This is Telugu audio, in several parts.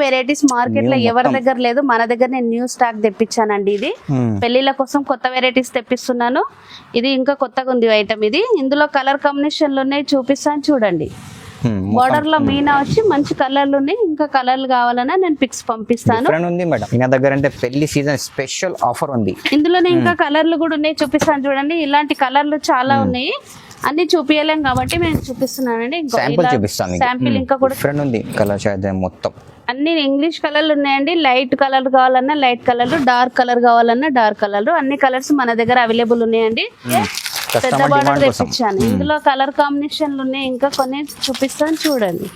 వెరైటీస్ మార్కెట్లో ఎవరి. దగ్గర లేదు. మన దగ్గర నేను న్యూ స్టాక్ తెప్పించానండి ఇది. మ్మ్. పెళ్ళిళ్ళ కోసం కొత్త వెరైటీస్ తెప్పిస్తున్నాను. ఇది ఇంకా కొత్తగా ఉంది ఐటమ్ ఇది. ఇందులో కలర్ కాంబినేషన్లు ఉన్నాయి చూపిస్తాను చూడండి. మ్మ్. బార్డర్లో మీనా వచ్చి మంచి కలర్లు ఉన్నాయి ఇంకా కలర్లు కావాలన్నా నేను పిక్స్ పంపిస్తాను. ఉంది మేడం. దగ్గర అంటే పెళ్ళి సీజన్ స్పెషల్ ఆఫర్ ఉంది. ఇందులోనే ఇంకా కలర్లు కూడా ఉన్నాయి. చూపిస్తాను చూడండి. ఇలాంటి కలర్లు చాలా ఉన్నాయి. అన్ని చూపించలేం కాబట్టి నేను చూపిస్తున్నానండి. శాంపుల్ చూపిస్తాను శాంపిల్ ఇంకా. కూడా డిఫరెంట్ ఉంది కలర్ చార్జ్ మొత్తం. అన్ని ఇంగ్లీష్ కలర్లు ఉన్నాయండి. లైట్ కలర్ కావాలన్నా లైట్ కలర్ డార్క్ కలర్ కావాలన్నా డార్క్ కలర్ అన్ని కలర్స్ మన దగ్గర అవైలబుల్ ఉన్నాయండి. పెద్ద బార్డర్ కోసం. తెప్పించాను. ఇందులో కలర్ కాంబినేషన్లు ఉన్నాయి. ఇంకా కొన్ని చూపిస్తాను చూడండి.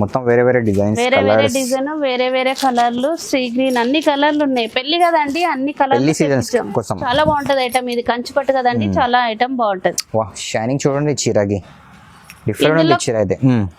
మొత్తం వేరే వేరే డిజైన్స్ వేరే వేరే డిజైన్ వేరే వేరే కలర్లు సీ గ్రీన్ అన్ని కలర్లు ఉన్నాయి. పెళ్ళి కదండి అన్ని కలర్లు చాలా బాగుంటది ఐటమ్ ఇది. కంచిపట్టు కదండి చాలా ఐటమ్ బాగుంటది. షైనింగ్ చూడండి చీరకి.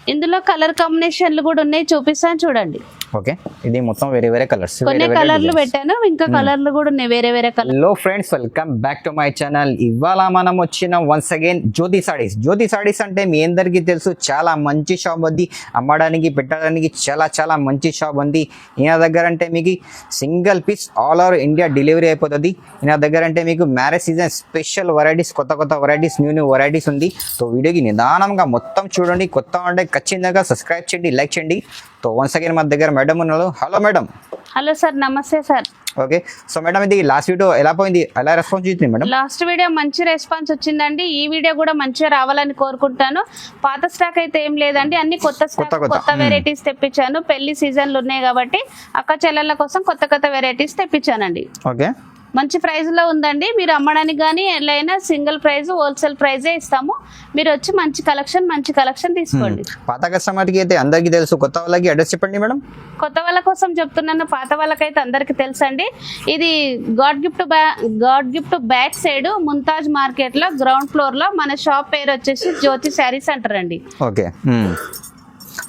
ఇందులో కలర్ కాంబినేషన్లు కూడా ఉన్నాయి. చూపిస్తాను చూడండి. ఓకే. ఇది మొత్తం వేరే వేరే కలర్స్ కొన్ని కలర్లు పెట్టాను ఇంకా కలర్లు కూడా ఉన్నాయి వేరే వేరే colour hello friends welcome back to my channel ఇవాళ మనం వచ్చిన వన్స్ అగైన్ జ్యోతి సారీస్. జ్యోతి సారీస్ అంటే మీ అందరికీ తెలుసు చాలా మంచి షాప్ ఉంది. అమ్మడానికి పెట్టడానికి చాలా చాలా మంచి షాప్ ఉంది. ఈయన దగ్గర అంటే మీకు single piece all over India delivery అయిపోతుంది. ఈయన దగ్గర అంటే మీకు మ్యారేజ్ సీజన్ స్పెషల్ వెరైటీస్ కొత్త కొత్త వెరైటీస్ న్యూ న్యూ వెరైటీస్ ఉంది. సో వీడియోకి నిదానంగా మొత్తం చూడండి. కొత్త అంటే ఖచ్చితంగా సబ్స్క్రైబ్ చేయండి లైక్ చేయండి. సో వన్స్ అగైన్ మా దగ్గర మేడం ఉన్నారు. Hello madam. హలో సార్ నమస్తే సార్. ఓకే. సో మేడం ఇది లాస్ట్ వీడియో ఎలా పోయింది? ఎలా రెస్పాన్స్ ఇచ్చింది మేడం? లాస్ట్ వీడియో మంచి రెస్పాన్స్ వచ్చిందండి. ఈ వీడియో కూడా మంచిగా రావాలని కోరుకుంటాను. పాత స్టాక్ అయితే ఏం లేదండి. అన్ని కొత్త స్టాక్ కొత్త. వెరైటీస్ తెప్పించాను. పెళ్ళి సీజన్లు ఉన్నాయి కాబట్టి అక్క చెల్లెళ్ళ కోసం కొత్త కొత్త వెరైటీస్ తెప్పించానండి. ఓకే. మంచి ప్రైస్లో ఉందండి. మీరు అమ్మడానికి కానీ ఎలా సింగిల్ ప్రైస్ హోల్సేల్ ప్రైజే ఇస్తాము. మీరు వచ్చి మంచి కలెక్షన్ మంచి కలెక్షన్ తీసుకోండి. పాత కస్టమర్కి అయితే అందరికీ తెలుసు. కొత్త వాళ్ళకి అడ్రస్ చెప్పండి మేడం. కొత్త వాళ్ళ కోసం చెప్తున్నాను. పాత వాళ్ళకైతే అందరికి తెలుసండి. ఇది god gift back god gift back side Mumtaz మార్కెట్లో గ్రౌండ్ ఫ్లోర్లో మన షాప్ పేరు వచ్చేసి జ్యోతి శారీస్ అంటారండి. ఓకే.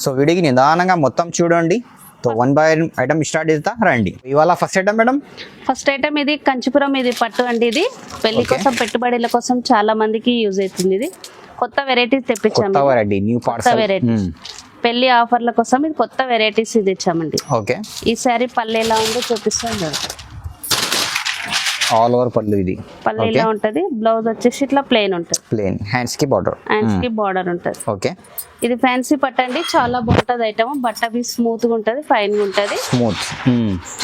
సో వీడియోకి నిదానంగా మొత్తం చూడండి. So one by item start చేస్తా రండి ఇవాళ first item madam first item ఇది కంచిపురం ఇది పట్టు అండి ఇది. పెళ్ళి. కోసం పెట్టుబడుల కోసం చాలా మందికి యూజ్ అవుతుంది ఇది. కొత్త వెరైటీస్ తెప్పించాము. వెరైటీ న్యూ పార్సల్ వెరైటీస్ పెళ్ళి ఆఫర్ల కోసం ఇది కొత్త వెరైటీస్ ఇది ఇచ్చామండి ఓకే ఈ శారీ పల్లె ఎలా ఉందో చూపిస్తాను. చూడండి. ఆల్ ఓవర్ పళ్ళు ఇది. పల్లె ఇలా ఉంటది. బ్లౌజ్ వచ్చేసి ఇట్లా ప్లెయిన్ ఉంటుంది. ప్లేన్ హ్యాండ్స్కి బార్డర్ హ్యాండ్స్కి బార్డర్ ఉంటుంది. ఓకే ఇది ఫ్యాన్సీ పట్టండి చాలా బాగుంటది ఐటమ్ బట్ట బి స్మూత్గా ఉంటది ఫైన్గా ఉంటది. స్మూత్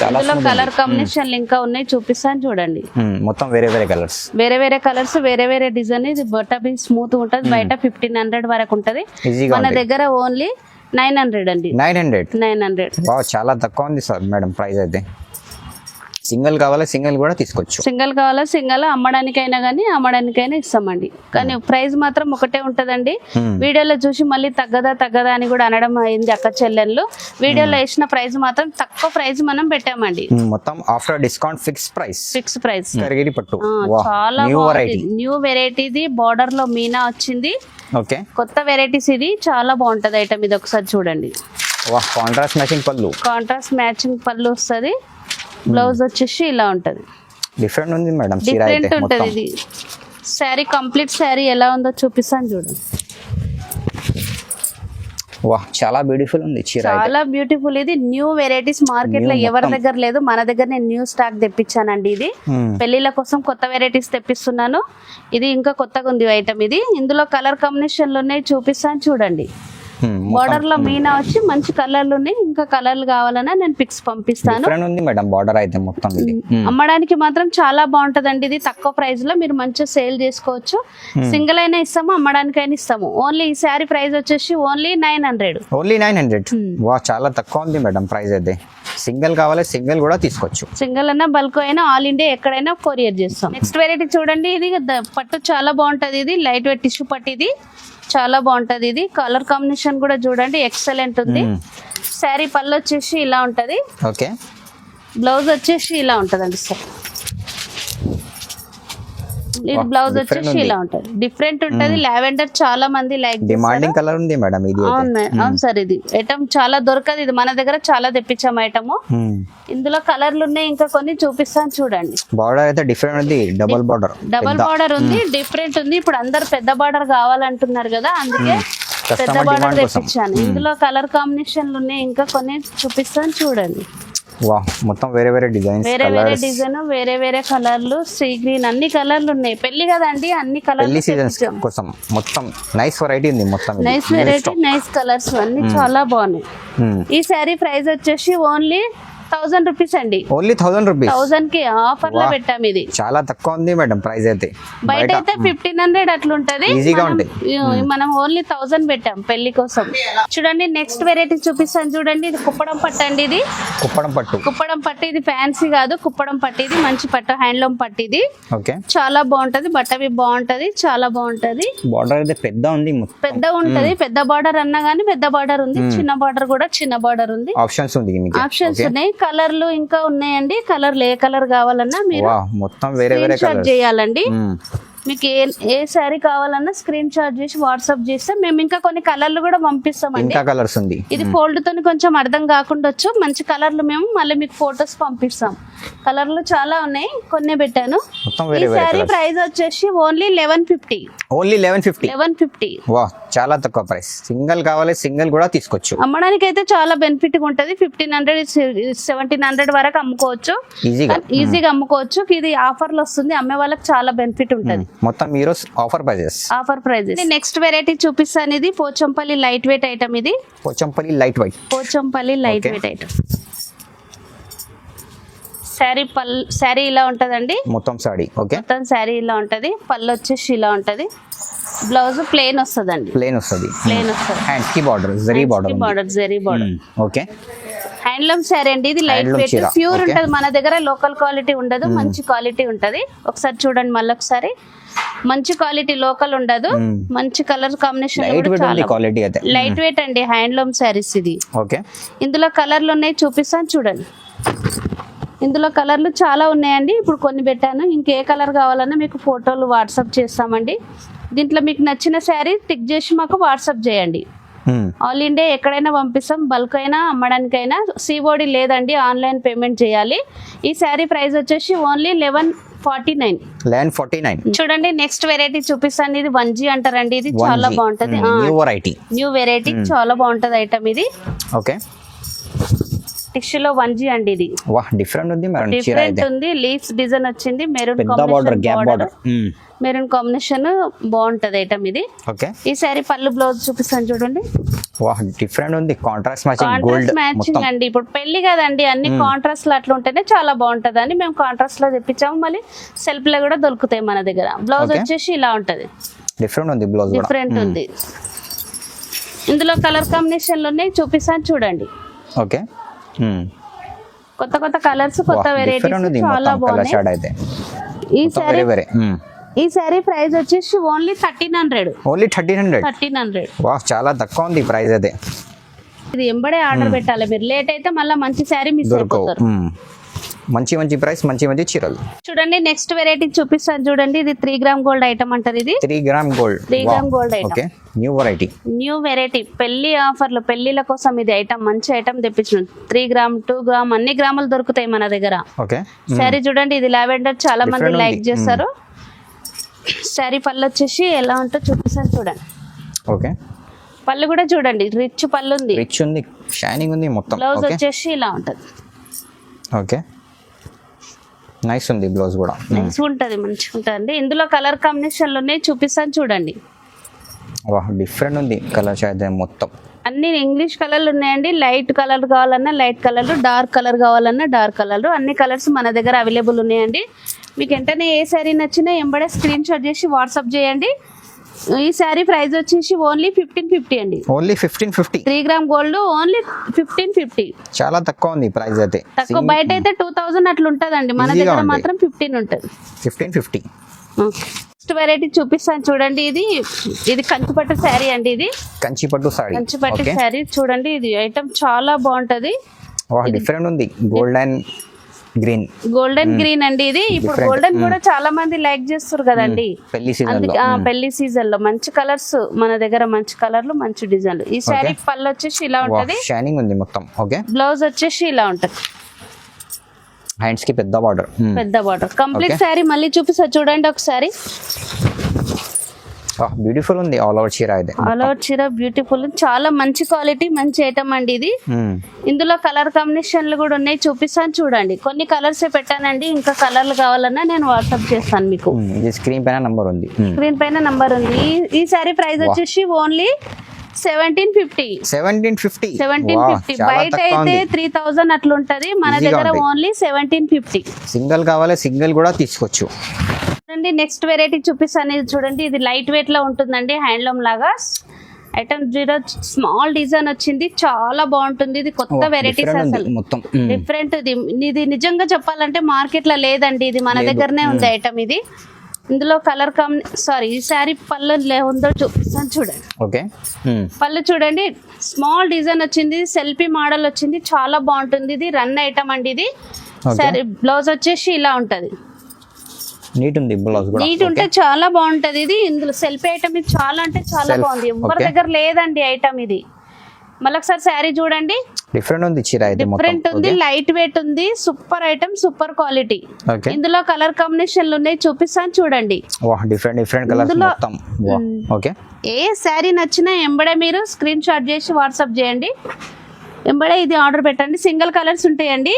చాలా ఇందులో smooth కలర్ ఉంది. కాంబినేషన్లు ఇంకా ఉన్నాయి చూపిస్తాను చూడండి. Hmm, మొత్తం వేరే వేరే కలర్స్ వేరే వేరే కలర్స్ వేరే వేరే డిజైన్ ఇది. బట్ట బి స్మూత్గా ఉంటది. బయట ఫిఫ్టీన్ హండ్రెడ్ వరకు ఉంటది. మన దగ్గర ఓన్లీ నైన్ హండ్రెడ్ అండి. నైన్ హండ్రెడ్ నైన్ హండ్రెడ్ చాలా తక్కువ ఉంది సార్ మేడం ప్రైస్ అయితే. సింగిల్ కావాలా సింగిల్ కూడా తీసుకోవచ్చు. సింగల్ కావాలా సింగల్ అమ్మడానికైనా కానీ అమ్మడానికైనా ఇస్తామండి. కానీ ప్రైస్ మాత్రం ఒకటే ఉంటదండి. వీడియోలో చూసి మళ్ళీ తగ్గదా తగ్గదా అని కూడా అనడం అయింది అక్క చెల్లెళ్ళు. వీడియోలో వేసిన ప్రైస్ మాత్రం తక్కువ ప్రైస్ మనం పెట్టామండి. మొత్తం after discount fix price. Fix price. పట్టు. చాలా న్యూ వెరైటీ న్యూ వెరైటీది బార్డర్లో మీనా వచ్చింది. ఓకే. కొత్త వెరైటీస్ ఇది చాలా బాగుంటది ఐటమ్ ఇది ఒకసారి చూడండి. కాంట్రాస్ట్ మ్యాచింగ్ పళ్ళు. కాంట్రాస్ట్ మ్యాచింగ్ పళ్ళు వస్తుంది. బ్లౌజ్ వచ్చేసి ఇలా ఉంటది. డిఫరెంట్ ఉంది మేడం డిఫరెంట్ ఉంటది ఇది. శారీ కంప్లీట్ శారీ ఎలా ఉందో చూపిస్తాను చూడండి. వా చాలా బ్యూటిఫుల్ ఉంది చీర చాలా బ్యూటిఫుల్ ఇది. న్యూ వెరైటీస్ మార్కెట్లో ఎవరి. దగ్గర లేదు. మన దగ్గర నేను న్యూ స్టాక్ తెప్పించానండి ఇది. Hmm. పెళ్ళిళ్ళ కోసం కొత్త వెరైటీస్ తెప్పిస్తున్నాను. ఇది ఇంకా కొత్తగా ఉంది ఐటమ్ ఇది. ఇందులో కలర్ కాంబినేషన్లు ఉన్నాయి చూపిస్తాను చూడండి. బార్డర్లో మీనా వచ్చి మంచి కలర్లు ఉన్నాయి. ఇంకా కలర్లు కావాలన్నా నేను పిక్స్ పంపిస్తాను. డిఫరెంట్ ఉంది మేడం బార్డర్ అయితే మొత్తం Hmm. అమ్మడానికి మాత్రం చాలా బాగుంటదండి ఇది. తక్కువ ప్రైస్లో మీరు మంచిగా సేల్ చేసుకోవచ్చు. సింగిల్ అయినా ఇస్తాము అమ్మడానికైనా ఇస్తాము. ఓన్లీ ఈ శారీ ప్రైస్ వచ్చేసి only nine hundred only nine hundred వా చాలా తక్కువ ఉంది మేడం ప్రైస్ అయితే. సింగిల్ కావాలి సింగిల్ కూడా తీసుకోవచ్చు. సింగిల్ అయినా బల్క్ అయినా ఆల్ ఇండియా ఎక్కడైనా కొరియర్ చేస్తాం. నెక్స్ట్ వెరైటీ చూడండి ఇది పట్టు చాలా బాగుంటది ఇది. లైట్ వెయిట్ టిష్యూ పట్టు ఇది. చాలా బాగుంటది ఇది. కలర్ కాంబినేషన్ కూడా చూడండి ఎక్సలెంట్ ఉంది. శారీ పళ్ళు వచ్చేసి ఇలా ఉంటది. ఓకే. బ్లౌజ్ వచ్చేసి ఇలా ఉంటదండి సార్ ఇది బ్లౌజ్ వచ్చేసి. ఇలా ఉంటది. డిఫరెంట్ ఉంటది. లావెండర్ చాలా మంది లైక్ డిమాండింగ్ కలర్ ఉంది మేడం ఇది. అవును సార్ ఇది. ఐటమ్ చాలా దొరకదు. ఇది మన దగ్గర చాలా తెప్పించాం ఐటమ్. ఇందులో కలర్లు ఉన్నాయి ఇంకా కొన్ని చూపిస్తాను చూడండి. బార్డర్ అయితే డిఫరెంట్ ఉంది. డబుల్ బార్డర్ డబల్ బార్డర్ ఉంది డిఫరెంట్ ఉంది. ఇప్పుడు అందరు పెద్ద బార్డర్ కావాలంటున్నారు కదా అందుకే పెద్ద బార్డర్ తెప్పించాను. ఇందులో కలర్ కాంబినేషన్లు ఉన్నాయి ఇంకా కొన్ని చూపిస్తాను చూడండి. మొత్తం వేరే వేరే డిజైన్స్ వేరే వేరే డిజైన్ వేరే వేరే కలర్లు సీ గ్రీన్ అన్ని కలర్లు ఉన్నాయి. పెళ్ళి కదండి అన్ని పెళ్ళి కలర్లు సీజన్స్ కోసం. మొత్తం నైస్ వెరైటీ ఉంది మొత్తం. నైస్ వెరైటీ నైస్ కలర్స్ అన్ని చాలా బాగున్నాయి. మ్మ్. ఈ శారీ ప్రైస్ వచ్చేసి ఓన్లీ థౌజండ్ రూపీస్ అండి. ఓన్లీ థౌసండ్ రూపీస్ థౌజండ్కి ఆఫర్లో. పెట్టాం ఇది. చాలా తక్కువ ఉంది మేడం ప్రైస్ అయితే. బయట అయితే ఫిఫ్టీన్ హండ్రెడ్ అట్లుంటది. ఈజీగా మనం- ఉంటాయి. ఈ- మనం ఓన్లీ థౌజండ్ పెట్టాం పెళ్ళి కోసం. చూడండి నెక్స్ట్ వెరైటీ చూపిస్తాను చూడండి. ఇది కుప్పడం పట్టు అండి ఇది. కుప్పడం పట్టు. కుప్పడం పట్టు ఇది ఫ్యాన్సీ కాదు. కుప్పడం పట్టు ఇది. మంచి పట్టు హ్యాండ్లూమ్ పట్టు ఇది. ఓకే. చాలా బాగుంటది. బట్టవి బాగుంటది. చాలా బాగుంటది. బార్డర్ అయితే పెద్ద ఉంది పెద్ద ఉంటది. పెద్ద బార్డర్ అన్నా గానీ పెద్ద బార్డర్ ఉంది. చిన్న బార్డర్ కూడా చిన్న బార్డర్ ఉంది. ఆప్షన్స్ ఉంది ఆప్షన్స్ ఉన్నాయి. కలర్లు ఇంకా ఉన్నాయండి. కలర్లు ఏ కలర్ కావాలన్నా మీరు మొత్తం వేరే చేయాలండి. మీకు ఏ ఏ శారీ కావాలన్నా స్క్రీన్ షాట్ చేసి వాట్సాప్ చేస్తే మేము ఇంకా కొన్ని కలర్లు కూడా పంపిస్తామండి. ఇంకా కలర్స్ ఉంది. ఇది ఫోల్డ్ తోని కొంచెం అర్థం కాకుండా వచ్చు. మంచి కలర్లు మేము మళ్ళీ మీకు ఫొటోస్ పంపిస్తాం. కలర్లు చాలా ఉన్నాయి కొన్ని పెట్టాను. ఈ శారీ ప్రైస్ వచ్చేసి only eleven fifty only eleven fifty eleven fifty వా చాలా తక్కువ ప్రైస్ సింగిల్ కావాలి సింగిల్ కూడా తీసుకోవచ్చు. అమ్మడానికి అయితే చాలా బెనిఫిట్గా ఉంటది ఫిఫ్టీన్ హండ్రెడ్ సెవెంటీన్ హండ్రెడ్ వరకు అమ్ముకోవచ్చు. ఈజీగా ఈజీగా అమ్ముకోవచ్చు. ఇది ఆఫర్లు వస్తుంది. అమ్మే వాళ్ళకి చాలా బెనిఫిట్ ఉంటది. మొత్తం మీరు offer prizes offer price next variety చూపిస్తాను ఇది పోచంపల్లి లైట్ వెయిట్ ఐటమ్ ఇది. Pochampally light white Pochampally light. Weight item sari పల్ శారీ ఇలా ఉంటదండి. మొత్తం సాడీ ఓకే మొత్తం శారీ ఇలా ఉంటది. పళ్ళు వచ్చేసి ఇలా ఉంటది. బ్లౌజ్ ప్లెయిన్ వస్తుందండి. ప్లేన్ వస్తుంది. ప్లెయిన్ వస్తుంది. హ్యాండ్స్కి border zari border border zari border okay handloom sari అండి ఇది లైట్ వెయిట్. ప్యూర్. ఉంటది మన దగ్గర లోకల్ క్వాలిటీ ఉండదు మంచి క్వాలిటీ ఉంటది. ఒకసారి చూడండి మళ్ళీ ఒకసారి మంచి క్వాలిటీ లోకల్ ఉండదు. మంచి కలర్ కాంబినేషన్ లైట్ వెయిట్ ఉంది క్వాలిటీ అయితే. లైట్ వెయిట్ అండి హ్యాండ్లూమ్ శారీస్ ఇది. ఓకే. ఇందులో కలర్లు ఉన్నాయి చూపిస్తాను చూడండి. ఇందులో కలర్లు చాలా ఉన్నాయండి. ఇప్పుడు కొన్ని పెట్టాను. ఇంకే కలర్ కావాలన్నా మీకు ఫోటోలు వాట్సాప్ చేస్తామండి. దీంట్లో మీకు నచ్చిన శారీ టిక్ చేసి మాకు వాట్సాప్ చేయండి. ఆల్ ఇండియా ఎక్కడైనా పంపిస్తాం. బల్క్ అయినా అమ్మడానికైనా సిఓడి లేదండి ఆన్లైన్ పేమెంట్ చేయాలి. ఈ శారీ ప్రైస్ వచ్చేసి only eleven forty nine eleven forty nine చూడండి నెక్స్ట్ వెరైటీ చూపిస్తాను. ఇది వన్ జీ అంటారండి. ఇది చాలా బాగుంటది. న్యూ వెరైటీ న్యూ వెరైటీ చాలా బాగుంటది ఐటమ్ ఇది. ఓకే టిష్యూలో వన్ జీ అండి ఇది. వా డిఫరెంట్ ఉంది డిఫరెంట్ ఉంది లీవ్స్ డిజైన్ వచ్చింది maroon border gap border maroon combination బాగుంటది ఐటమ్ ఇది. ఓకే ఈ సారీ పళ్ళు బ్లౌజ్ చూపిస్తాను చూడండి. వా డిఫరెంట్ ఉంది కాంట్రాస్ట్ మ్యాచింగ్ గోల్డ్ మ్యాచింగ్ అండి. ఇప్పుడు పెళ్ళి కదండి అన్ని కాంట్రాస్ట్లో అట్లా ఉంటేనే చాలా బాగుంటది అని మేము కాంట్రాస్ట్లో తెప్పించాము. మళ్ళీ సెల్ఫ్లో కూడా దొరుకుతాయి మన దగ్గర. బ్లౌజ్. వచ్చేసి ఇలా ఉంటది. డిఫరెంట్ ఉంది బ్లౌజ్ డిఫరెంట్ ఉంది. ఇందులో కలర్ కాంబినేషన్లు ఉన్నాయి చూపిస్తాను చూడండి. ఓకే కొత్త కొత్త కలర్స్ కొత్త వెరైటీస్ చాలా బాగున్నాయి. ఈ సారీ వేరే ఈ సారీ ప్రైస్ వచ్చేసి only thirteen hundred only thirteen hundred thirteen hundred వా చాలా తక్కువ ఉంది ప్రైస్ అయితే. ఇది ఎంబడే ఆర్డర్ పెట్టాలి మీరు. లేట్ అయితే మళ్ళీ మంచి శారీ మిస్ అయిపోతారు. మంచి మంచి ప్రైస్ మంచి మంచి చీరలు. చూడండి నెక్స్ట్ వెరైటీ చూపిస్తాను చూడండి. ఇది త్రీ గ్రామ్ గోల్డ్ ఐటమ్ అంటారు ఇది. Three gram gold three gram gold item okay new variety new variety పెళ్ళి ఆఫర్లు పెళ్ళిల కోసం ఇది ఐటమ్ మంచి ఐటమ్ తెప్పించిన. త్రీ గ్రామ్ టూ గ్రామ్ అన్ని గ్రాములు దొరుకుతాయి మన దగ్గర. ఓకే శారీ చూడండి ఇది లావెండర్ చాలా మంది లైక్ ఉంది. చేస్తారు. శారీ పళ్ళు వచ్చేసి ఎలా ఉంటుందో చూపిస్తాను చూడండి. ఓకే పళ్ళు కూడా చూడండి రిచ్ పళ్ళు ఉంది. రిచ్ ఉంది షైనింగ్ ఉంది మొత్తం. బ్లౌజ్ వచ్చేసి ఇలా ఉంటది. ఓకే నైస్ ఉంది బ్లౌజ్ కూడా. నైస్ ఉంటది మంచిగా ఉంటుంది ఇందులో కలర్ కాంబినేషన్లు ఉన్నాయి చూపిస్తాను చూడండి. వా డిఫరెంట్ ఉంది కలర్ అయితే మొత్తం. అన్ని ఇంగ్లీష్ కలర్లు ఉన్నాయండి. లైట్ కలర్ కావాలన్నా లైట్ కలర్ డార్క్ కలర్ కావాలన్నా డార్క్ కలర్ అన్ని కలర్స్ మన దగ్గర అవైలబుల్ ఉన్నాయండి. మీకు వెంటనే ఏ శారీ నచ్చినా ఎంబడే స్క్రీన్ షాట్ చేసి వాట్సాప్ చేయండి. ఈ శారీ ప్రైస్ వచ్చేసి ఓన్లీ ఫిఫ్టీన్ ఫిఫ్టీ అండి. Only fifteen fifty. Three gram gold only fifteen fifty. చాలా తక్కువ ఉంది ప్రైస్ అయితే. తక్కువ బయట అయితే టూ థౌజండ్ అట్లా ఉంటుందండి. మన Easy గా దగ్గర. మాత్రం ఫిఫ్టీన్ ఉంటుంది. Fifteen fifty. నెక్స్ట్ వెరైటీ చూపిస్తాను చూడండి ఇది. ఇది కంచిపట్టు శారీ అండి ఇది. కంచి పట్టు సారీ కంచిపట్టు శారీ చూడండి. ఇది ఐటమ్ చాలా బాగుంటది. డిఫరెంట్ ఉంది. Gold and green golden green అండి ఇది. ఇప్పుడు. గోల్డెన్ కూడా చాలా మంది లైక్ చేస్తారు కదండి. పెళ్ళి సీజన్ ఆ, పెళ్ళి సీజన్లో మంచి కలర్స్ మన దగ్గర మంచి కలర్లు మంచి డిజైన్లు ఈ శారీ పళ్ళు వచ్చేసి ఇలా ఉంటది. షైనింగ్ ఉంది మొత్తం. ఓకే బ్లౌజ్ వచ్చేసి ఇలా ఉంటది. హ్యాండ్స్కి పెద్ద బార్డర్ పెద్ద బార్డర్ కంప్లీట్. శారీ మళ్ళీ చూపిస్తా. చూడండి ఒకసారి. బ్యూటిఫుల్ ఉంది ఆల్ ఓవర్ చీర అయితే. ఆల్ ఓవర్ చీర బ్యూటిఫుల్ చాలా మంచి క్వాలిటీ మంచి ఐటమ్ అండి ఇది. మ్మ్. ఇందులో కలర్ కాంబినేషన్లు కూడా ఉన్నాయి చూపిస్తాను చూడండి. కొన్ని కలర్స్ పెట్టానండి ఇంకా కలర్లు కావాలన్నా నేను వాట్సాప్ చేస్తాను మీకు. ఇది స్క్రీన్ పైన నంబర్ ఉంది. స్క్రీన్ పైన నంబర్ ఉంది. ఈ- సారీ ప్రైస్ వచ్చేసి only seventeen fifty seventeen fifty seventeen fifty బయట అయితే త్రీ థౌజండ్ అట్లుంటది. మన దగ్గర. ఓన్లీ సెవెంటీన్ ఫిఫ్టీ సింగిల్ కావాలి సింగిల్ కూడా తీసుకోవచ్చు. చూడండి నెక్స్ట్ వెరైటీ చూపిస్తాను. ఇది చూడండి ఇది లైట్ వెయిట్లో ఉంటుందండి హ్యాండ్లూమ్ లాగా. ఐటమ్ జీరో స్మాల్ డిజైన్ వచ్చింది చాలా బాగుంటుంది. ఇది కొత్త వెరైటీస్ అసలు. మొత్తం. డిఫరెంట్ ఇది. ఇది నిజంగా చెప్పాలంటే మార్కెట్లో లేదండి ఇది మన. దగ్గరనే ఉంది ఐటమ్ ఇది. ఇందులో కలర్ కమ్ సారీ ఈ శారీ పళ్ళు ఉందో చూపిస్తాను చూడండి. ఓకే. పళ్ళు చూడండి స్మాల్ డిజైన్ వచ్చింది సెల్ఫీ మోడల్ వచ్చింది చాలా బాగుంటుంది. ఇది రన్ ఐటమ్ అండి ఇది. సరే బ్లౌజ్ వచ్చేసి ఇలా ఉంటది. నీట్ ఉంది బ్లౌజ్ కూడా. నీట్ ఉంటే చాలా బాగుంటది ఇది. ఇందులో సెల్ఫీ ఐటమ్ ఇది చాలా అంటే చాలా బాగుంది. ఎవరి. దగ్గర లేదండి ఐటమ్ ఇది. మళ్ళొకసారి శారీ చూడండి. డిఫరెంట్ ఉంది చీర డిఫరెంట్ ఉంది లైట్ వెయిట్ ఉంది సూపర్ ఐటమ్ సూపర్ క్వాలిటీ ఇందులో కలర్ కాంబినేషన్లు ఉన్నాయి చూపిస్తాను చూడండి. డిఫరెంట్ డిఫరెంట్ కలర్స్ మొత్తం. ఓకే ఏ శారీ నచ్చినా ఎంబడే మీరు స్క్రీన్ షాట్ చేసి వాట్సాప్ చేయండి. ఎంబడే ఇది ఆర్డర్ పెట్టండి. సింగిల్ కలర్స్ ఉంటాయండి.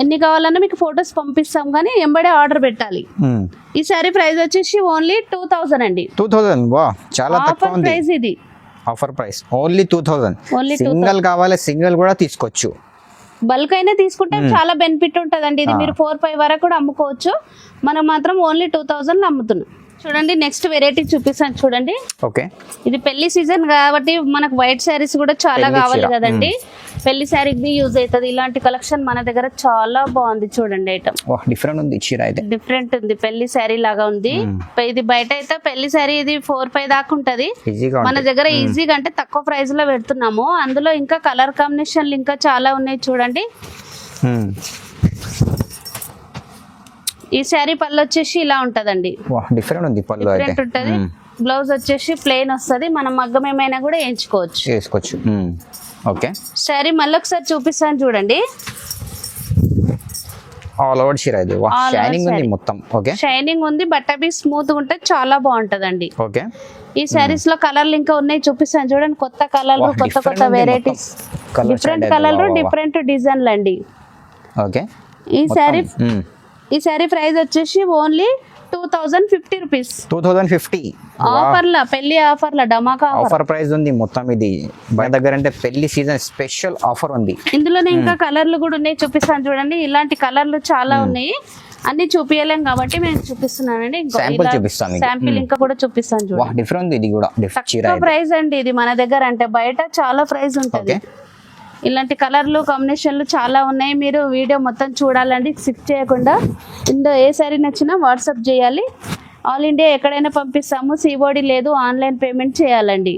ఎన్ని కావాలన్నా మీకు ఫొటోస్ పంపిస్తాం కానీ ఎంబడే ఆర్డర్ పెట్టాలి. ఈ శారీ ప్రైస్ వచ్చేసి ఓన్లీ టూ థౌజండ్ అండి. టూ థౌజండ్ వా చాలా తక్కువ ప్రైస్ ఇది. Offer price only two Only single కావాలి సింగిల్ కూడా తీసుకోవచ్చు. బల్క్ అయినా తీసుకుంటే చాలా బెనిఫిట్ ఉంటుందండి. ఇది మీరు ఫోర్ ఫైవ్ వరకు కూడా అమ్ముకోవచ్చు. మనం మాత్రం ఓన్లీ టూ థౌజండ్ అమ్ముతున్నాం. చూడండి నెక్స్ట్ వెరైటీ చూపిస్తాను చూడండి. ఓకే ఇది పెళ్ళి సీజన్ కాబట్టి మనకు వైట్ శారీస్ కూడా చాలా కావాలి. కదండి. పెళ్ళి శారీకి యూజ్ అవుతుంది. ఇలాంటి కలెక్షన్ మన దగ్గర చాలా బాగుంది చూడండి ఐటమ్ డిఫరెంట్ ఉంది చీర అయితే. డిఫరెంట్ ఉంది. పెళ్ళి శారీ లాగా ఉంది. ఇది బయట అయితే పెళ్ళి శారీ ఇది ఫోర్ ఫైవ్ దాకా ఉంటది. మన దగ్గర ఈజీగా అంటే తక్కువ ప్రైస్లో పెడుతున్నాము. అందులో ఇంకా కలర్ కాంబినేషన్లు ఇంకా చాలా ఉన్నాయి చూడండి. ఈ శారీ పళ్ళు వచ్చేసి ఇలా ఉంటదండి. డిఫరెంట్ ఉంది పళ్ళు డిఫరెంట్ ఉంటది. బ్లౌజ్ వచ్చేసి ప్లెయిన్ వస్తది. మనం మగ్గం ఏమైనా కూడా వేయించుకోవచ్చు. వేసుకోవచ్చు. ఓకే. శారీ మళ్ళీ ఒకసారి చూపిస్తాను చూడండి. ఆల్ ఓవర్ చీర ఇది. షైనింగ్ ఉంది. మొత్తం. ఓకే. షైనింగ్ ఉంది బట్ట బి స్మూత్ ఉంటే చాలా బాగుంటదండి. ఓకే. ఈ శారీస్లో కలర్లు ఇంకా ఉన్నాయి చూపిస్తాను చూడండి. కొత్త కలర్లు కొత్త కొత్త వెరైటీస్ డిఫరెంట్ కలర్లు. డిఫరెంట్ డిజైన్లు అండి ఓకే. ఈ శారీ ఈ శారీ ప్రైస్ వచ్చేసి only two thousand fifty rupees two thousand fifty ఆఫర్ల పెళ్ళి ఆఫర్ల డమాకా ఆఫర్ ప్రైస్ ఉంది మొత్తం ఇది. మన దగ్గర అంటే పెళ్ళి సీజన్ స్పెషల్ ఆఫర్ ఉంది. ఇందులోనే ఇంకా కలర్లు కూడా ఉన్నాయి చూపిస్తాను చూడండి. ఇలాంటి కలర్లు చాలా ఉన్నాయి. అన్ని చూపించలేం కాబట్టి నేను చూపిస్తున్నానండి. Sample చూపిస్తాను. శాంపిల్ ఇంకా కూడా చూపిస్తాను చూడండి. డిఫరెంట్ ఇది కూడా. డిఫరెంట్ చీర తక్కువ ఇది. ప్రైస్ అండి ఇది మన దగ్గర అంటే బయట చాలా ప్రైస్ ఉంటుంది. ఇలాంటి కలర్లు కాంబినేషన్లు చాలా ఉన్నాయి. మీరు వీడియో మొత్తం చూడాలండి. సిక్ చేయకుండా. ఇందులో ఏ సారీ నచ్చినా వాట్సాప్ చేయాలి. ఆల్ ఇండియా ఎక్కడైనా పంపిస్తాము. సిఓడి లేదు. ఆన్లైన్ పేమెంట్ చేయాలండి.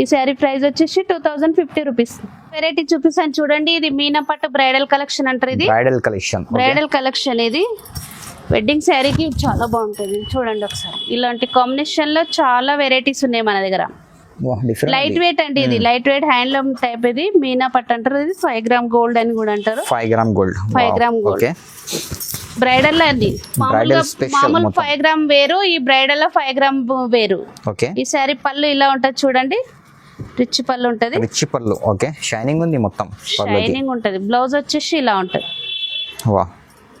ఈ శారీ ప్రైస్ వచ్చేసి two thousand fifty rupees variety చూపిస్తాను చూడండి. ఇది మీనా పట్టు బ్రైడల్ కలెక్షన్ అంటారు ఇది. బ్రైడల్ కలెక్షన్ బ్రైడల్ కలెక్షన్ ఇది. వెడ్డింగ్ శారీకి చాలా బాగుంటుంది. చూడండి ఒకసారి. ఇలాంటి కాంబినేషన్లో చాలా వెరైటీస్ ఉన్నాయి మన దగ్గర. లైట్ వెయిట్ అండి ఇది. లైట్ వెయిట్ హ్యాండ్లూమ్ టైప్ ఇది. మీనా పట్టు అంటారు ఇది. ఫైవ్ గ్రామ్ గోల్డ్ అని కూడా అంటారు. Five gram gold gram gold. Okay bridal special మామూలు. ఫైవ్ గ్రామ్ వేరు. ఈ బ్రైడల్లో ఫైవ్ గ్రామ్ వేరు. ఓకే ఈ శారీ పళ్ళు ఇలా ఉంటది చూడండి. రిచ్ పళ్ళు ఉంటది. రిచ్ పళ్ళు. ఓకే షైనింగ్ ఉంది మొత్తం షైనింగ్ ఉంటది. బ్లౌజ్ వచ్చేసి ఇలా ఉంటది. వా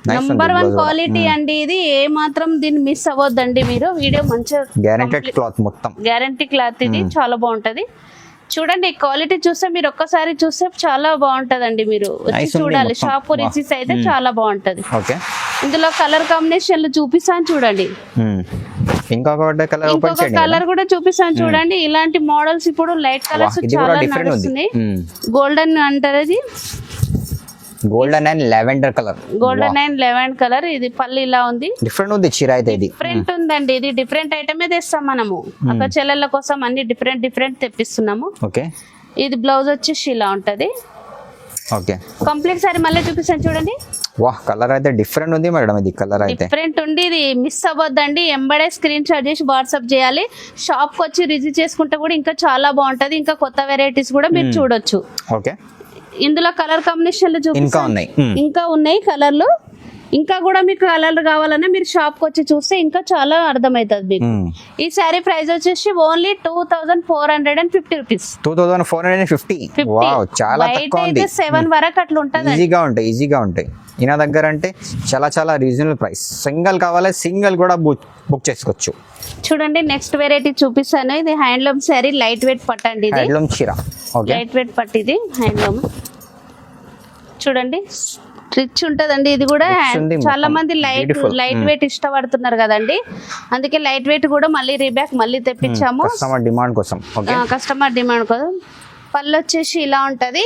నంబర్ వన్ క్వాలిటీ అండి ఇది. ఏ మాత్రం దీన్ని మిస్ అవ్వద్దండి మీరు. వీడియో మంచిగా గ్యారెంటెడ్ క్లాత్ మొత్తం. గ్యారంటీ క్లాత్ ఇది. చాలా బాగుంటది. చూడండి క్వాలిటీ చూస్తే మీరు ఒక్కసారి చూస్తే చాలా బాగుంటదండి మీరు. వచ్చి చూడాలి. షాప్. రిసీస్ అయితే చాలా బాగుంటది. ఇందులో కలర్ కాంబినేషన్లు చూపిస్తాను చూడండి. కలర్ ఓపెన్ ఇంకొక చేయండి కలర్ కూడా చూపిస్తాను చూడండి. ఇలాంటి మోడల్స్ ఇప్పుడు లైట్ కలర్స్ చాలా నడుస్తున్నాయి గోల్డెన్ అంటారు ఇది golden and lavender colour. Golden and lavender colour. ఇది పళ్ళు ఇలా ఉంది. డిఫరెంట్ ఉంది చీర అయితే ఇది. డిఫరెంట్ ఉందండి. ఇది డిఫరెంట్ ఐటమే తెస్తాం మనము. అక్క చెల్లెళ్ళ కోసం అన్ని డిఫరెంట్ డిఫరెంట్ తెప్పిస్తున్నాము. ఓకే ఇది బ్లౌజ్ వచ్చేసి ఇలా ఉంటది. ఓకే కంప్లీట్ సారీ మళ్ళీ చూపిస్తాను చూడండి. వా కలర్ అయితే డిఫరెంట్ ఉంది మేడం ఇది కలర్ అయితే. డిఫరెంట్ ఉండి ఇది మిస్ అవ్వద్దండి. ఎంబడే స్క్రీన్ షాట్ చేసి వాట్సాప్ చేయాలి. షాప్కి వచ్చి రిజిట్ చేసుకుంటే కూడా ఇంకా చాలా బాగుంటది. ఇంకా కొత్త వెరైటీస్ కూడా మీరు చూడొచ్చు. ఓకే ఇందులో కలర్ కాంబినేషన్లు ఇంకా చూపిస్తాను ఉన్నాయి. ఇంకా ఉన్నాయి కలర్లు. ఇంకా కూడా మీకు కలర్ కావాలన్నా మీరు షాప్కి వచ్చి చూస్తే ఇంకా చాలా అర్థమవుతుంది మీకు. ఈ శారీ ప్రైస్ వచ్చేసి only two thousand four hundred and fifty rupees. Two thousand four hundred fifty. Wow చాలా అయితే సెవెన్ వరకు అట్లా ఉంటుంది ఈజీగా ఉంటాయి ఈజీగా ఉంటాయి. ఈయన దగ్గర అంటే చాలా చాలా రీజనబుల్ ప్రైస్ సింగిల్ కావాలి సింగిల్ కూడా బుక్ బుక్ చేసుకోవచ్చు. చూడండి నెక్స్ట్ వెరైటీ చూపిస్తాను. ఇది హ్యాండ్లూమ్ శారీ లైట్ వెయిట్ పట్టండి ఇది. హ్యాండ్లూమ్ చీర. లైట్ వెయిట్ పట్టు ఇది హ్యాండ్లూమ్ చూడండి. రిచ్ ఉంటదండి ఇది కూడా చాలా. మంది లైట్. లైట్. వెయిట్ ఇష్టపడుతున్నారు కదండి. అందుకే లైట్ వెయిట్ కూడా మళ్ళీ రీబ్యాక్ మళ్ళీ తెప్పించాము. కస్టమర్ డిమాండ్ కోసం. కస్టమర్ డిమాండ్ కోసం. పళ్ళు వచ్చేసి ఇలా ఉంటది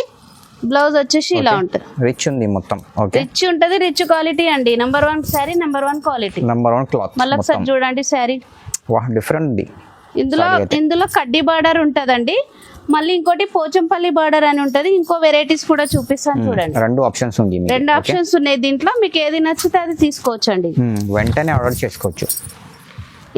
బ్లౌజ్ వచ్చేసి ఇలా ఉంటది. రిచ్ ఉంది మొత్తం. రిచ్ ఉంటది రిచ్ క్వాలిటీ అండి. Number one sari number one quality number one cloth మళ్ళీ ఒకసారి చూడండి శారీ డిఫరెంట్ ఇందులో. ఇందులో కడ్డీ బార్డర్ ఉంటదండి. మళ్ళీ ఇంకోటి పోచంపల్లి బార్డర్ అని ఉంటది. ఇంకో వెరైటీస్ కూడా చూపిస్తాను చూడండి. రెండు ఆప్షన్స్ ఉంది. రెండు ఆప్షన్స్ ఉన్నాయి దీంట్లో. మీకు ఏది నచ్చితే అది తీసుకోవచ్చు అండి. వెంటనే ఆర్డర్ చేసుకోవచ్చు.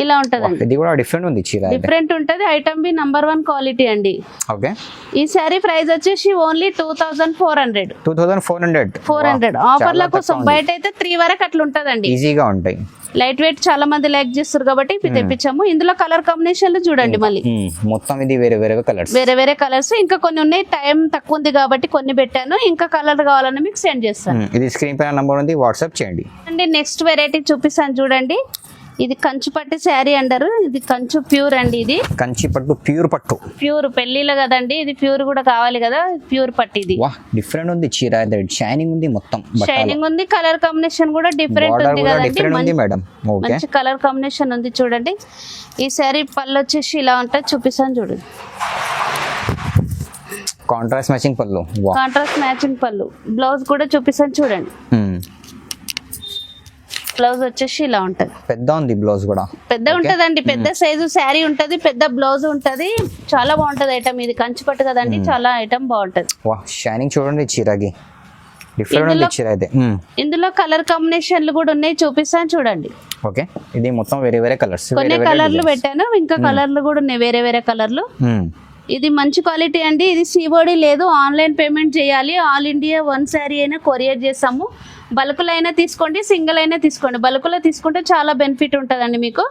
ఇలా ఉంటదండి. ఇది కూడా డిఫరెంట్ ఉంది చీర డిఫరెంట్ ఉంటది. Item B number one quality అండి. ఓకే ఈ శారీ ప్రైస్ వచ్చేసి only two thousand four hundred two thousand four hundred four hundred ఆఫర్ల కోసం బయట అయితే త్రీ వరకు అట్లా ఉంటదండి. ఈజీగా ఉంటాయి. లైట్ వెయిట్ చాలా మంది లైక్ చేస్తారు కాబట్టి ఇవి తెప్పించాము. ఇందులో కలర్ కాంబినేషన్లు చూడండి మళ్ళీ. మ్మ్. మొత్తం ఇది వేరే వేరే కలర్స్ వేరే వేరే కలర్స్ ఇంకా కొన్ని ఉన్నాయి. టైం తక్కువ ఉంది కాబట్టి కొన్ని పెట్టాను. ఇంకా కలర్ కావాలని మీకు సెండ్ చేస్తాను. ఇది స్క్రీన్ పైన నంబర్ ఉంది. వాట్సాప్ చేయండి. అండి నెక్స్ట్ వెరైటీ చూపిస్తాను చూడండి. ఇది కంచు పట్టు శారీ అంటారు. ఇది కంచు ప్యూర్ అండి ఇది. కంచి పట్టు ప్యూర్ పట్టు. ప్యూర్ పెళ్ళిలో కదండి. ఇది ప్యూర్ కూడా కావాలి కదా. ప్యూర్ పట్టు ఇది. వా డిఫరెంట్ ఉంది చీర. షైనింగ్ ఉంది మొత్తం షైనింగ్ ఉంది కలర్ కాంబినేషన్ కూడా డిఫరెంట్ ఉంది కదండి. ఉంది మేడం. మంచి కలర్ కాంబినేషన్ ఉంది చూడండి. ఈ శారీ పళ్ళు వచ్చేసి ఇలా ఉంటుంది చూపిస్తాను చూడండి కాంట్రాస్ట్ మ్యాచింగ్ పళ్ళు. కాంట్రాస్ట్ మ్యాచింగ్ పళ్ళు. బ్లౌజ్ కూడా చూపిస్తాను చూడండి. మ్మ్. బ్లౌజ్ వచ్చేసి ఇలా ఉంటుంది. పెద్ద ఉంది బ్లౌజ్ కూడా. పెద్ద ఉంటదండి పెద్ద సైజు శారీ ఉంటది పెద్ద బ్లౌజ్ ఉంటది. చాలా బాగుంటది ఐటమ్ ఇది కంచి పట్టు కదండి చాలా ఐటమ్ బాగుంటది. వా షైనింగ్ చూడండి చీరకి. డిఫరెంట్ చీర అయితే. ఇందులో కలర్ కాంబినేషన్లు కూడా ఉన్నాయి చూపిస్తాను చూడండి. ఓకే. ఇది మొత్తం వేరే వేరే కలర్స్ కొన్ని కలర్లు పెట్టాను ఇంకా కలర్లు కూడా ఉన్నాయి వేరే వేరే కలర్లు. ఇది మంచి క్వాలిటీ అండి ఇది సిఓడి లేదు ఆన్లైన్ పేమెంట్ చేయాలి. ఆల్ ఇండియా వన్ శారీ అయినా కొరియర్ చేస్తాము. బల్కులైనా తీసుకోండి సింగిల్ అయినా తీసుకోండి. బల్కులో తీసుకుంటే చాలా బెనిఫిట్ ఉంటుందండి మీకు.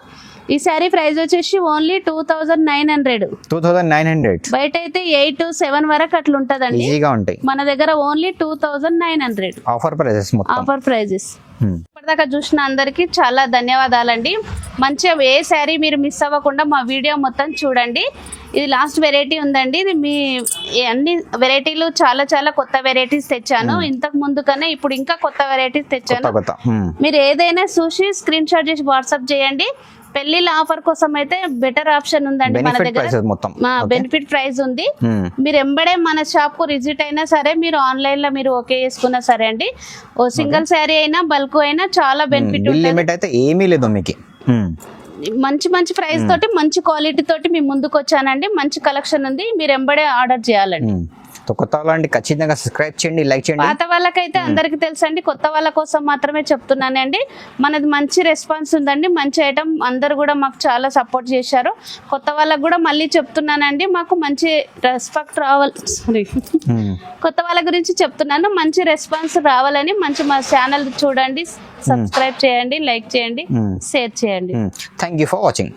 ఈ శారీ ప్రైస్ వచ్చేసి only two thousand nine hundred. Two thousand nine hundred. బయట అయితే ఎయిట్ సెవెన్ వరకు అట్లా ఉంటుందండి. ఈజీగా ఉంటాయి. మన దగ్గర only two thousand nine hundred. Offer prizes offer prizes. ఇప్పటిదాకా చూసిన అందరికీ చాలా ధన్యవాదాలండి. మంచిగా ఏ శారీ మీరు మిస్ అవ్వకుండా మా వీడియో మొత్తం చూడండి. ఇది లాస్ట్ వెరైటీ ఉందండి. ఇది మీ అన్ని వెరైటీలు చాలా చాలా కొత్త వెరైటీస్ తెచ్చాను. ఇంతకు ముందు కన్నా ఇప్పుడు ఇంకా కొత్త వెరైటీస్ తెచ్చాను. మ్మ్. మీరు ఏదైనా చూసి స్క్రీన్ షాట్ చేసి వాట్సాప్ చేయండి. పెళ్ళిళ్ళ ఆఫర్ కోసం అయితే బెటర్ ఆప్షన్ ఉందండి మన దగ్గర. బెనిఫిట్ ప్రైస్ ఉంది. మ్మ్. మీరు ఎంబడే మన షాప్కు విజిట్ అయినా సరే మీరు ఆన్లైన్లో మీరు ఓకే చేసుకున్నా సరే అండి. ఓ సింగిల్ శారీ అయినా బల్క్ అయినా చాలా బెనిఫిట్ ఉంటుంది. లిమిట్ అయితే ఏమీ లేదు మీకు. మ్మ్. మంచి మంచి ప్రైస్ తోటి మంచి క్వాలిటీ తోటి మీ ముందుకు వచ్చానండి. మంచి కలెక్షన్ ఉంది. మీరు ఎంబడే ఆర్డర్ చేయాలండి. కొత్త వాళ్ళంటే ఖచ్చితంగా సబ్స్క్రైబ్ చేయండి లైక్ చేయండి. పాత వాళ్ళకైతే అందరికి తెలుసండి కొత్త వాళ్ళ కోసం మాత్రమే చెప్తున్నానండి మనది మంచి రెస్పాన్స్ ఉందండి మంచి ఐటమ్ అందరు కూడా మాకు చాలా సపోర్ట్ చేశారు. కొత్త వాళ్ళకి కూడా మళ్ళీ చెప్తున్నానండి మాకు మంచి రెస్పెక్ట్ రావాలి సారీ. కొత్త వాళ్ళ గురించి చెప్తున్నాను మంచి రెస్పాన్స్ రావాలని మంచి మా ఛానల్ చూడండి సబ్స్క్రైబ్ చేయండి లైక్ చేయండి. షేర్ చేయండి. మ్మ్. Thank for watching